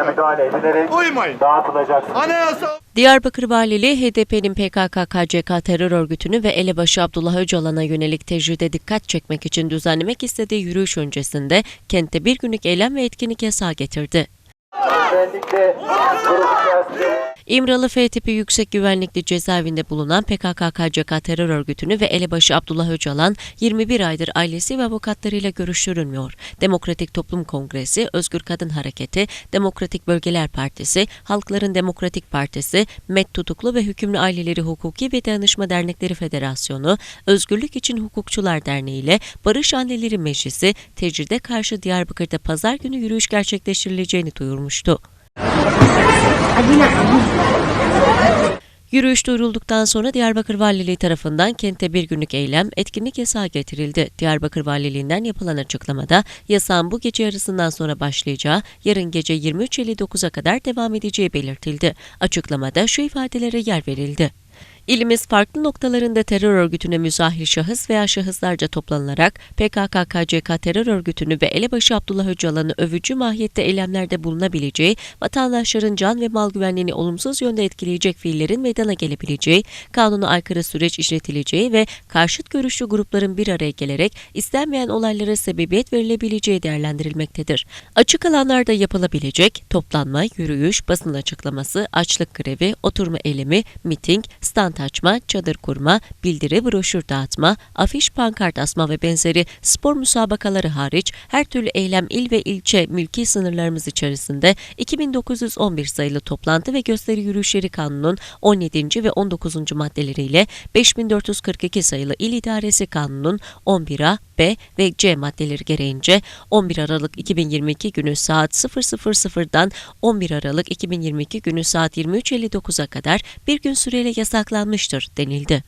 müdahale edilerek Uymayın. dağıtılacaksınız. Anayasa Diyarbakır Valiliği HDP'nin PKK-KCK terör örgütünü ve elebaşı Abdullah Öcalan'a yönelik tecride dikkat çekmek için düzenlemek istediği yürüyüş öncesinde kentte bir günlük eylem ve etkinlik yasağı getirdi. Özellikle grup içerisinde İmralı F tipi yüksek güvenlikli cezaevinde bulunan PKK-KCK terör örgütünü ve elebaşı Abdullah Öcalan 21 aydır ailesi ve avukatlarıyla görüştürülmüyor. Demokratik Toplum Kongresi, Özgür Kadın Hareketi, Demokratik Bölgeler Partisi, Halkların Demokratik Partisi, MET Tutuklu ve Hükümlü Aileleri Hukuki ve Dayanışma Dernekleri Federasyonu, Özgürlük İçin Hukukçular Derneği ile Barış Anneleri Meclisi tecride karşı Diyarbakır'da pazar günü yürüyüş gerçekleştirileceğini duyurmuştu. Yürüyüş duyurulduktan sonra Diyarbakır Valiliği tarafından kente bir günlük eylem, etkinlik yasağı getirildi. Diyarbakır Valiliğinden yapılan açıklamada yasağın bu gece yarısından sonra başlayacağı, yarın gece 23.59'a kadar devam edeceği belirtildi. Açıklamada şu ifadelere yer verildi. İlimiz farklı noktalarında terör örgütüne müzahir şahıs veya şahıslarca toplanılarak PKK-KCK terör örgütünü ve elebaşı Abdullah Öcalan'ı övücü mahiyette eylemlerde bulunabileceği, vatandaşların can ve mal güvenliğini olumsuz yönde etkileyecek fiillerin meydana gelebileceği, kanuna aykırı süreç işletileceği ve karşıt görüşlü grupların bir araya gelerek istenmeyen olaylara sebebiyet verilebileceği değerlendirilmektedir. Açık alanlarda yapılabilecek toplanma, yürüyüş, basın açıklaması, açlık grevi, oturma eylemi, miting, stand açma, çadır kurma, bildiri, broşür dağıtma, afiş, pankart asma ve benzeri spor müsabakaları hariç her türlü eylem il ve ilçe mülki sınırlarımız içerisinde 2911 sayılı toplantı ve gösteri yürüyüşleri kanunun 17. ve 19. maddeleriyle 5442 sayılı İl İdaresi Kanunun 11A, B ve C maddeleri gereğince 11 Aralık 2022 günü saat 00.00'dan 11 Aralık 2022 günü saat 23.59'a kadar bir gün süreyle yasaklanmıştır denildi.